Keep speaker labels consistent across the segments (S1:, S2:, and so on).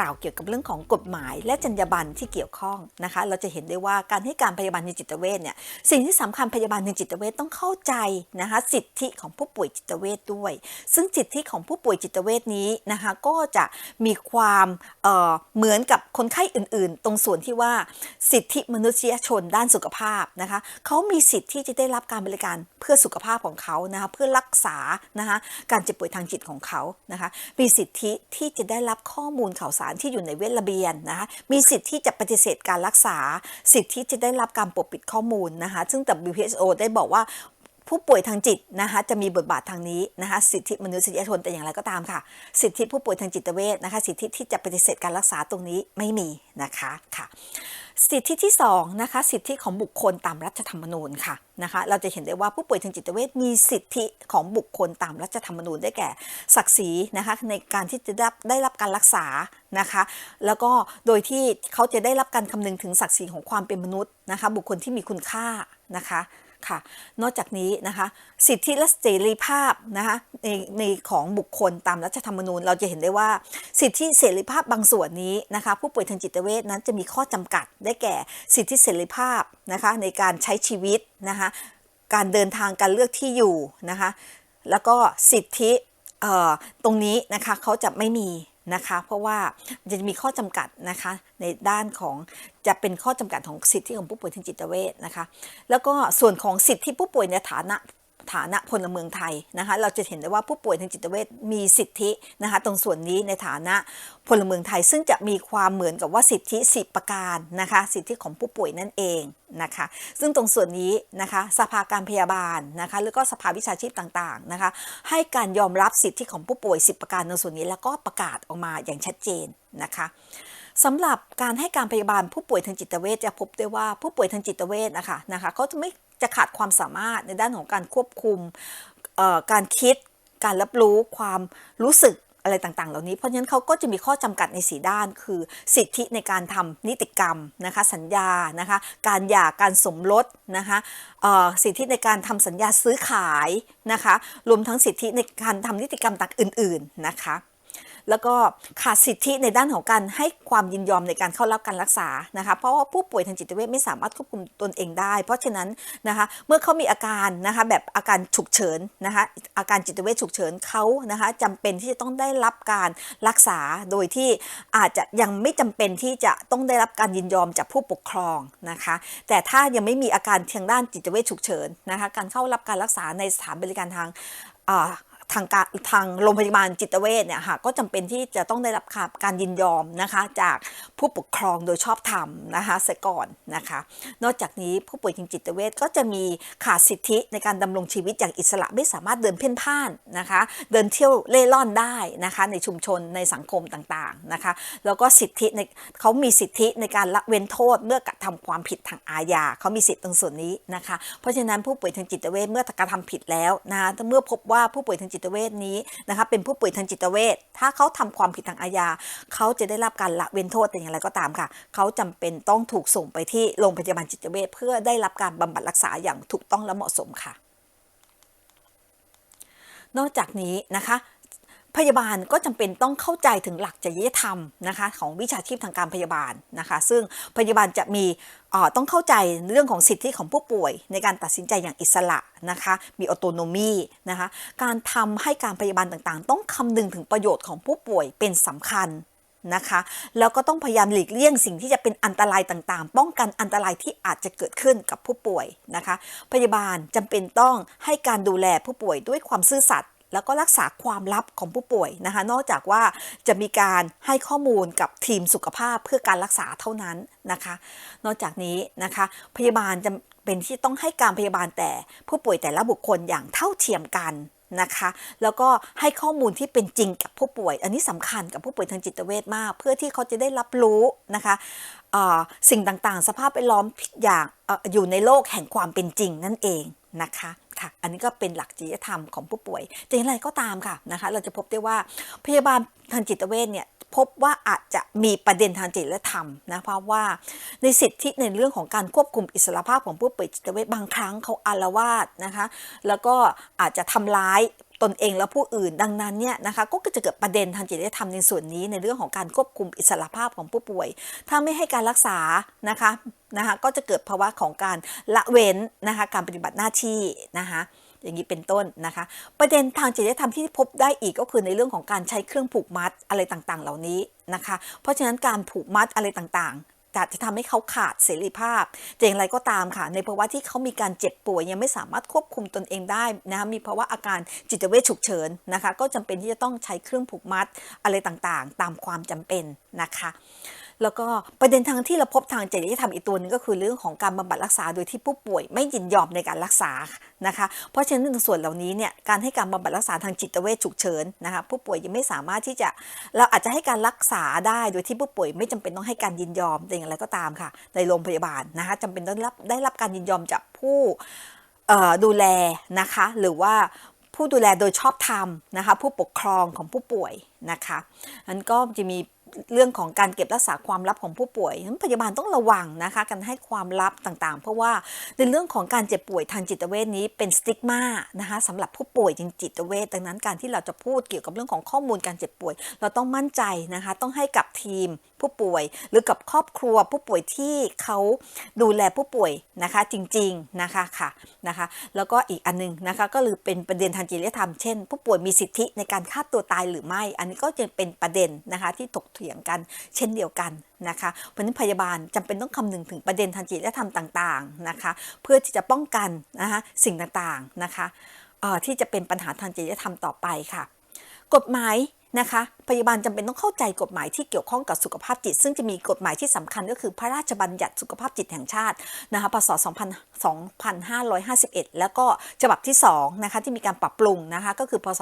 S1: ล่าวเกี่ยวกับเรื่องของกฎหมาย และจรรยาบรรณที่เกี่ยวข้องนะคะ เราจะเห็นได้ว่าการให้การพยาบาลในจิตเวชเนี่ยสิ่งที่สำคัญพยาบาลในจิตเวชต้องเข้าใจนะคะสิทธิของผู้ป่วยจิตเวชด้วย ซึ่งสิทธิของผู้ป่วยจิตเวชนี้นะคะก็จะมีความเอ่อเหมือนกับคนไข้อื่น ๆ ตรงส่วนที่ว่าสิทธิมนุษยชนด้านสุขภาพนะคะเขามีสิทธิที่จะได้รับการบริการเพื่อสุขภาพของเขานะคะเพื่อรักษานะคะการเจ็บป่วยทางจิตของเขานะคะมีสิทธิที่จะได้รับข้อมูลข่าวสารที่อยู่ในเวทระเบียนนะคะมีสิทธิที่จะปฏิเสธการรักษา สิทธิที่จะได้รับการปกปิดข้อมูลนะคะ ซึ่ง WHO ได้บอกว่า ผู้ป่วยทางจิตนะคะจะมีบทบาททางนี้นะคะสิทธิมนุษยชนแต่อย่างไรก็ตามค่ะ สิทธิผู้ป่วยทางจิตเวชนะคะ สิทธิที่จะปฏิเสธการรักษาตรงนี้ไม่มีนะคะค่ะ สิทธิที่2นะคะสิทธิของบุคคลตามรัฐธรรมนูญค่ะนะคะเราจะเห็นได้ว่าผู้ป่วยทางจิตเวชมีสิทธิของบุคคลตามรัฐธรรมนูญได้แก่ ศักดิ์ศรีนะคะในการที่จะได้ได้รับการรักษานะคะ แล้วก็โดยที่เขาจะได้รับการคำนึงถึงศักดิ์ศรีของความเป็นมนุษย์นะคะ บุคคลที่มีคุณค่านะคะ ค่ะ นอกจากนี้นะคะ สิทธิและเสรีภาพนะคะในในของบุคคลตามรัฐธรรมนูญ เราจะเห็นได้ว่า สิทธิเสรีภาพบางส่วนนี้นะคะ ผู้ป่วยทางจิตเวชนั้นจะมีข้อจำกัดได้แก่สิทธิเสรีภาพนะคะในการใช้ชีวิตนะคะการเดินทางการเลือกที่อยู่นะคะแล้วก็สิทธิเอ่อตรงนี้นะคะเขาจะไม่มี นะคะ เพราะว่าจะมีข้อจำกัดนะคะในด้านของจะเป็นข้อจำกัดของสิทธิของผู้ป่วยทางจิตเวชนะคะ แล้วก็ส่วนของสิทธิผู้ป่วยในฐานะ ฐานะพลเมืองไทยนะคะเราจะเห็นได้ว่าผู้ป่วยทางจิตเวชมีสิทธินะคะตรงส่วนนี้ในฐานะพลเมืองไทยซึ่งจะมีความเหมือนกับว่าสิทธิสิประการนะคะสิทธิของผู้ป่วยนั่นเองนะคะซึ่งตรงส่วนนี้นะคะสภาการพยาบาลนะคะแล้วก็สภาวิชาชีพต่างๆนะคะให้การยอมรับสิทธิของผู้ป่วย 10 ประการในส่วนนี้แล้วก็ประกาศออกมาอย่างชัดเจนนะคะสำหรับการให้การพยาบาลผู้ป่วยทางจิตเวชจะพบได้ว่าผู้ป่วยทางจิตเวชนะคะนะคะเขาจะไม่ จะขาดความสามารถในด้านของการควบคุมการคิดการรับรู้ความรู้สึกอะไรต่าง ๆ เหล่านี้ เพราะฉะนั้นเขาก็จะมีข้อจำกัดในสีด้าน คือสิทธิในการทำนิติกรรมนะคะ สัญญานะคะ การหย่าการสมรสนะคะสิทธิในการทำสัญญาซื้อขายนะคะ รวมทั้งสิทธิในการทำนิติกรรมต่างอื่น ๆ นะคะ แล้วก็ขาดสิทธิในด้านของการให้ความยินยอมในการเข้ารับการรักษานะคะเพราะว่าผู้ป่วยทางจิตเวชไม่สามารถควบคุมตนเองได้ เพราะฉะนั้นนะคะเมื่อเขามีอาการนะคะแบบอาการฉุกเฉินนะคะอาการจิตเวชฉุกเฉินเขานะคะจำเป็นที่จะต้องได้รับการรักษาโดยที่อาจจะยังไม่จำเป็นที่จะต้องได้รับการยินยอมจากผู้ปกครองนะคะแต่ถ้ายังไม่มีอาการทางด้านจิตเวชฉุกเฉินนะคะการเข้ารับการรักษาในสถานบริการทางอ่า ทางการทางโรงพยาบาลจิตเวชเนี่ยค่ะก็จำเป็นที่จะต้องได้รับการยินยอมนะคะจากผู้ปกครองโดยชอบธรรมนะคะเสียก่อนนะคะ นอกจากนี้ผู้ป่วยทางจิตเวชก็จะมีขาดสิทธิในการดำรงชีวิตอย่างอิสระไม่สามารถเดินเพ่นพ่านนะคะ เดินเที่ยวเล่ร่อนได้นะคะในชุมชนในสังคมต่างๆนะคะแล้วก็สิทธิในเขามีสิทธิในการละเว้นโทษเมื่อกระทำความผิดทางอาญาเขามีสิทธิตรงส่วนนี้นะคะ เพราะฉะนั้นผู้ป่วยทางจิตเวชเมื่อกระทำผิดแล้วนะะเมื่อพบว่าผู้ป่วยทางจิตเวชนี้นะคะเป็นผู้ป่วยทางจิตเวชถ้าเขาทำความผิดทางอาญาเขาจะได้รับการละเว้นโทษแต่อย่างไรก็ตามค่ะ เขาจำเป็นต้องถูกส่งไปที่โรงพยาบาลจิตเวชเพื่อได้รับการบำบัดรักษาอย่างถูกต้องและเหมาะสมค่ะ นอกจากนี้นะคะ พยาบาลก็จำเป็นต้องเข้าใจถึงหลักจริยธรรมนะคะของวิชาชีพทางการพยาบาลนะคะ ซึ่งพยาบาลจะมีต้องเข้าใจเรื่องของสิทธิของผู้ป่วย ในการตัดสินใจอย่างอิสระนะคะ มีออโตโนมีนะคะ การทำให้การพยาบาลต่างๆ ต้องคำนึงถึงประโยชน์ของผู้ป่วยเป็นสำคัญนะคะ แล้วก็ต้องพยายามหลีกเลี่ยงสิ่งที่จะเป็นอันตรายต่างๆ ป้องกันอันตรายที่อาจจะเกิดขึ้นกับผู้ป่วยนะคะ พยาบาลจำเป็นต้องให้การดูแลผู้ป่วยด้วยความซื่อสัตย์ แล้วก็รักษาความลับของผู้ป่วยนะคะ นอกจากว่าจะมีการให้ข้อมูลกับทีมสุขภาพเพื่อการรักษาเท่านั้นนะคะ นอกจากนี้นะคะ พยาบาลจะเป็นที่ต้องให้การพยาบาลแต่ผู้ป่วยแต่ละบุคคลอย่างเท่าเทียมกันนะคะ แล้วก็ให้ข้อมูลที่เป็นจริงกับผู้ป่วย อันนี้สำคัญกับผู้ป่วยทางจิตเวชมาก เพื่อที่เขาจะได้รับรู้นะคะสิ่งต่างๆ สภาพแวดล้อมอย่างออยู่ในโลกแห่งความเป็นจริงนั่นเอง นะคะค่ะอันนี้ก็เป็นหลักจริยธรรมของผู้ป่วยแต่อย่างไรก็ตามค่ะนะคะ เราจะพบได้ว่าพยาบาลทางจิตเวชเนี่ยพบว่าอาจจะมีประเด็นทางจิตและธรรมนะเพราะว่าในสิทธิในเรื่องของการควบคุมอิสรภาพของผู้ป่วยจิตเวชบางครั้งเขาอารวาสนะคะ แล้วก็อาจจะทำร้าย ตนเองและผู้อื่นดังนั้นเนี่ยนะคะก็จะเกิดประเด็นทางจริยธรรมในส่วนนี้ ในเรื่องของการควบคุมอิสระภาพของผู้ป่วย ถ้าไม่ให้การรักษานะคะนะคะก็จะเกิดภาวะของการละเว้นนะคะการปฏิบัติหน้าที่นะคะอย่างนี้เป็นต้นนะคะ ประเด็นทางจริยธรรมที่พบได้อีกก็คือในเรื่องของการใช้เครื่องผูกมัดอะไรต่างๆ เหล่านี้นะคะ เพราะฉะนั้นการผูกมัดอะไรต่าง จะจะทำให้เขาขาดเสรีภาพแต่อย่างไรก็ตามค่ะ ในภาวะที่เขามีการเจ็บป่วยยังไม่สามารถควบคุมตนเองได้นะคะมีภาวะอาการจิตเวชฉุกเฉินนะคะ ก็จำเป็นที่จะต้องใช้เครื่องผูกมัดอะไรต่างๆ ตามความจำเป็นนะคะ แล้วก็ประเด็นทางที่เราพบทางจริยธรรมอีกตัวหนึงก็คือเรื่องของการบำบัดรักษาโดยที่ผู้ป่วยไม่ยินยอมในการรักษานะคะ เพราะฉะนั้นในส่วนเหล่านี้เนี่ยการให้การบำบัดรักษาทางจิตเวชฉุกเฉินนะคะผู้ป่วยยังไม่สามารถที่จะเราอาจจะให้การรักษาได้โดยที่ผู้ป่วยไม่จำเป็นต้องให้การยินยอมแต่อย่างไรก็ตามค่ะ ในโรงพยาบาลนะคะจำเป็นต้องรับได้รับการยินยอมจากผู้ดูแลนะคะหรือว่าผู้ดูแลโดยชอบธรรมนะคะผู้ปกครองของผู้ป่วยนะคะอันก็จะมี เรื่องของการเก็บรักษาความลับของผู้ป่วยนั้นพยาบาลต้องระวังนะคะการให้ความลับต่างๆ เพราะว่าในเรื่องของการเจ็บป่วยทางจิตเวชนี้เป็นสติ๊กมานะคะสำหรับผู้ป่วยจริงจิตเวชดังนั้นการที่เราจะพูดเกี่ยวกับเรื่องของข้อมูลการเจ็บป่วย เราต้องมั่นใจนะคะ ต้องให้กับทีม ผู้ป่วย หรือกับครอบครัวผู้ป่วยที่เขาดูแลผู้ป่วยนะคะจริงๆนะคะค่ะนะคะ แล้วก็อีกอันนึงนะคะก็คือเป็นประเด็นทางจริยธรรมเช่น ผู้ป่วยมีสิทธิในการฆ่าตัวตายหรือไม่ อันนี้ก็จะเป็นประเด็นนะคะที่ถกเถียงกันเช่นเดียวกันนะคะเพราะนั้นพยาบาลจำเป็นต้องคำนึงถึงประเด็นทางจริยธรรมต่างๆนะคะเพื่อที่จะป้องกันนะคะสิ่งต่างๆนะคะที่จะเป็นปัญหาทางจริยธรรมต่อไปค่ะ กฎหมาย นะคะ พยาบาลจำเป็นต้องเข้าใจกฎหมายที่เกี่ยวข้องกับสุขภาพจิต ซึ่งจะมีกฎหมายที่สำคัญก็คือพระราชบัญญัติสุขภาพจิตแห่งชาตินะคะพศ2551 แล้วก็ฉบับที่2นะคะที่มีการปรับปรุงนะคะก็คือพศ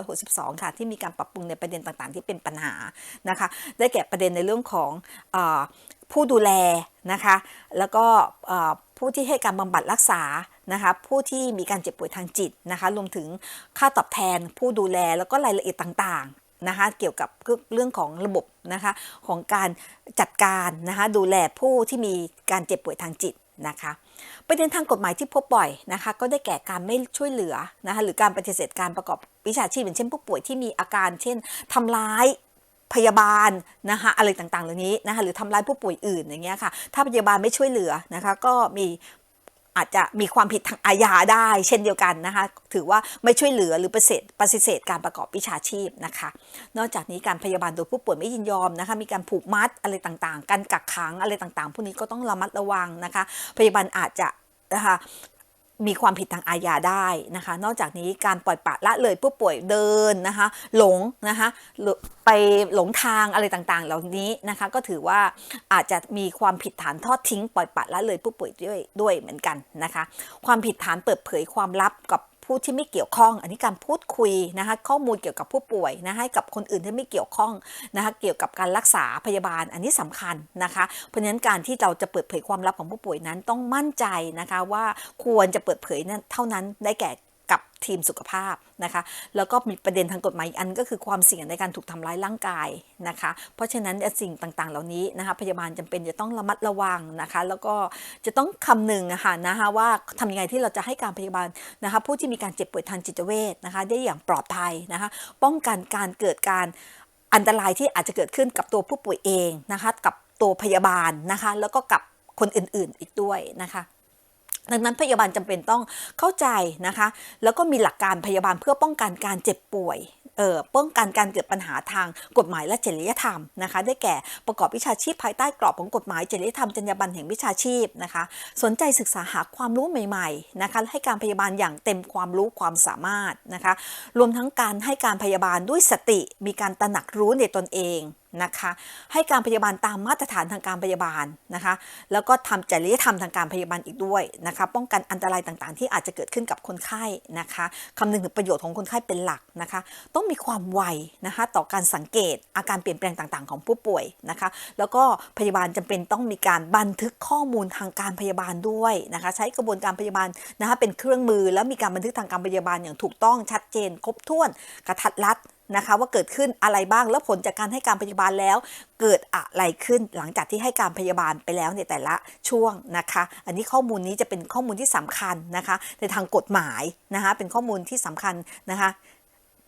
S1: 2562 ค่ะที่มีการปรับปรุงในประเด็นต่างๆ ที่เป็นปัญหานะคะได้แก่ประเด็นในเรื่องของอผู้ดูแลนะคะแล้วก็ผู้ที่ให้การบำบัดรักษา นะคะผู้ที่มีการเจ็บป่วยทางจิตนะคะรวมถึงค่าตอบแทนผู้ดูแลแล้วก็รายละเอียดต่างๆนะคะเกี่ยวกับเรื่องของระบบนะคะของการจัดการนะคะดูแลผู้ที่มีการเจ็บป่วยทางจิตนะคะประเด็นทางกฎหมายที่พบบ่อยนะคะก็ได้แก่การไม่ช่วยเหลือนะคะหรือการปฏิเสธการประกอบวิชาชีพอย่างเช่นผู้ป่วยที่มีอาการเช่นทำร้ายพยาบาลนะคะอะไรต่างๆ เหล่านี้นะคะหรือทำร้ายผู้ป่วยอื่นอย่างเงี้ยค่ะถ้าพยาบาลไม่ช่วยเหลือนะคะก็มี อาจจะมีความผิดทางอาญาได้ เช่นเดียวกันนะคะ ถือว่าไม่ช่วยเหลือหรือปฏิเสธปฏิเสธการประกอบวิชาชีพนะคะ นอกจากนี้การพยาบาลโดยผู้ป่วยไม่ยินยอมนะคะ มีการผูกมัดอะไรต่างๆ การกักขังอะไรต่างๆ พวกนี้ก็ต้องระมัดระวังนะคะ พยาบาลอาจจะนะคะ มีความผิดทางอาญาได้นะคะ นอกจากนี้การปล่อยปละละเลยผู้ป่วยเดินนะคะ หลงนะคะไปหลงทางอะไรต่างๆ เหล่านี้นะคะ ก็ถือว่าอาจจะมีความผิดฐานทอดทิ้ง ปล่อยปละละเลยผู้ป่วยด้วยด้วยเหมือนกันนะคะ ความผิดฐานเปิดเผยความลับกับ ผู้ที่ไม่เกี่ยวข้อง อันนี้การพูดคุยนะคะข้อมูลเกี่ยวกับผู้ป่วยนะให้กับคนอื่นที่ไม่เกี่ยวข้องนะคะเกี่ยวกับการรักษาพยาบาลอันนี้สำคัญนะคะเพราะฉะนั้นการที่เราจะเปิดเผยความลับของผู้ป่วยนั้นต้องมั่นใจนะคะว่าควรจะเปิดเผยนั้นเท่านั้นได้แก่ ทีมสุขภาพนะคะ แล้วก็มีประเด็นทางกฎหมายอันก็คือความเสี่ยงในการถูกทำร้ายร่างกายนะคะ เพราะฉะนั้นสิ่งต่างๆ เหล่านี้นะคะพยาบาลจำเป็นจะต้องระมัดระวังนะคะ แล้วก็จะต้องคำนึงนะคะนะคะว่าทำยังไงที่เราจะให้การพยาบาลนะคะผู้ที่มีการเจ็บป่วยทางจิตเวชนะคะ ได้อย่างปลอดภัยนะคะ ป้องกันการเกิดการอันตรายที่อาจจะเกิดขึ้นกับตัวผู้ป่วยเองนะคะ กับตัวพยาบาลนะคะ แล้วก็กับคนอื่นๆอีกด้วยนะคะ ดังนั้นพยาบาลจำเป็นต้องเข้าใจนะคะ แล้วก็มีหลักการพยาบาลเพื่อป้องกันการเจ็บป่วยเอ่อป้องกันการเกิดปัญหาทางกฎหมายและจริยธรรมนะคะ ได้แก่ประกอบวิชาชีพภายใต้กรอบของกฎหมายจริยธรรมจรรยาบรรณแห่งวิชาชีพนะคะ สนใจศึกษาหาความรู้ใหม่ๆนะคะให้การพยาบาลอย่างเต็มความรู้ความสามารถนะคะ รวมทั้งการให้การพยาบาลด้วยสติ มีการตระหนักรู้ในตนเอง นะคะ ให้การพยาบาลตามมาตรฐานทางการพยาบาลนะคะ แล้วก็ทำจริยธรรมทางการพยาบาลอีกด้วยนะคะ ป้องกันอันตรายต่างๆ ที่อาจจะเกิดขึ้นกับคนไข้นะคะคำนึงถึงประโยชน์ของคนไข้เป็นหลักนะคะ ต้องมีความไวนะคะต่อการสังเกตอาการเปลี่ยนแปลงต่างๆ ของผู้ป่วยนะคะ แล้วก็พยาบาลจำเป็นต้องมีการบันทึกข้อมูลทางการพยาบาลด้วยนะคะ ใช้กระบวนการพยาบาลนะคะเป็นเครื่องมือ แล้วมีการบันทึกทางการพยาบาลอย่างถูกต้องชัดเจน ครบถ้วนกระทัดรัด นะคะว่าเกิดขึ้นอะไรบ้างแล้วผลจากการให้การพยาบาลแล้ว เกิดอะไรขึ้นหลังจากที่ให้การพยาบาลไปแล้วในแต่ละช่วงนะคะ อันนี้ข้อมูลนี้จะเป็นข้อมูลที่สำคัญนะคะ ในทางกฎหมายนะคะเป็นข้อมูลที่สำคัญนะคะ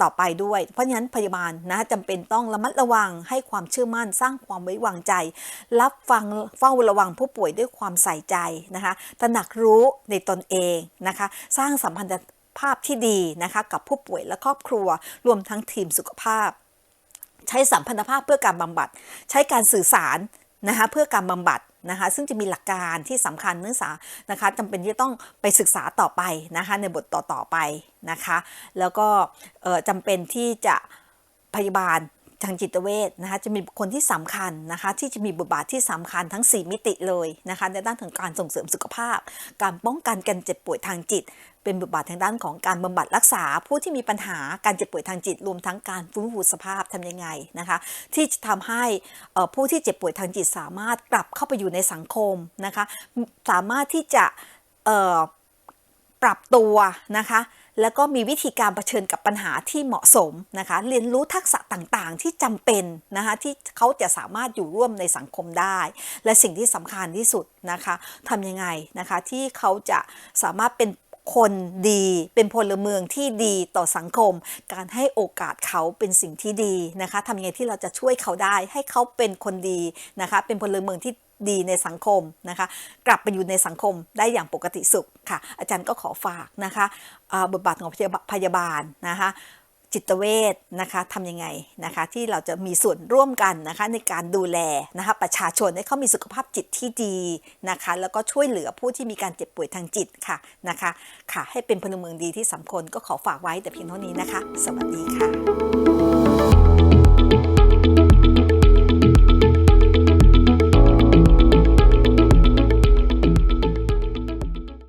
S1: ต่อไปด้วย เพราะฉะนั้นพยาบาลนะจำเป็นต้องระมัดระวังให้ความเชื่อมั่นสร้างความไว้วางใจ รับฟังเฝ้าระวังผู้ป่วยด้วยความใส่ใจนะคะตระหนักรู้ในตนเองนะคะ สร้างสัมพันธ ภาพที่ดีนะคะกับผู้ป่วยและครอบครัว รวมทั้งทีมสุขภาพ ใช้สัมพันธภาพเพื่อการบำบัด ใช้การสื่อสารนะคะเพื่อการบำบัดนะคะซึ่งจะมีหลักการที่สำคัญเนื่องจานะคะจำเป็นที่จะต้องไปศึกษาต่อไปนะคะในบทต่อๆไปนะคะแล้วก็เอ่อจำเป็นที่จะพยาบาลทางจิตเวชนะคะจะมีบุคคลที่สำคัญนะคะที่จะมีบทบาทที่สำคัญทั้ง 4 มิติเลยนะคะในด้านของการส่งเสริมสุขภาพ การป้องกันการเจ็บป่วยทางจิต เป็นบทบาททางด้านของการบำบัดรักษาผู้ที่มีปัญหาการเจ็บป่วยทางจิต รวมทั้งการฟื้นฟูสภาพทำยังไงนะคะ ที่จะทำให้ผู้ที่เจ็บป่วยทางจิตสามารถกลับเข้าไปอยู่ในสังคมนะคะ สามารถที่จะปรับตัวนะคะแล้วก็มีวิธีการเผชิญกับปัญหาที่เหมาะสมนะคะ เรียนรู้ทักษะต่างๆ ที่จำเป็นนะคะที่เขาจะสามารถอยู่ร่วมในสังคมได้ และสิ่งที่สำคัญที่สุดนะคะทำยังไงนะคะที่เขาจะสามารถเป็น คนดี เป็นพลเมืองที่ดีต่อสังคม การให้โอกาสเขาเป็นสิ่งที่ดีนะคะทำยังไงที่เราจะช่วยเขาได้ ให้เขาเป็นคนดีนะคะ เป็นพลเมืองที่ดีในสังคมนะคะ กลับไปอยู่ในสังคมได้อย่างปกติสุขค่ะ อาจารย์ก็ขอฝากนะคะบทบาทของพยาบาลนะคะ จิตเวชนะคะทำยังไงนะคะที่เราจะมีส่วนร่วมกันนะคะในการดูแลนะคะประชาชนให้เขามีสุขภาพจิตที่ดีนะคะแล้วก็ช่วยเหลือผู้ที่มีการเจ็บป่วยทางจิตค่ะนะคะค่ะให้เป็นพลเมืองดีที่สำคัญก็ขอฝากไว้แต่เพียงเท่านี้นะคะ สวัสดีค่ะ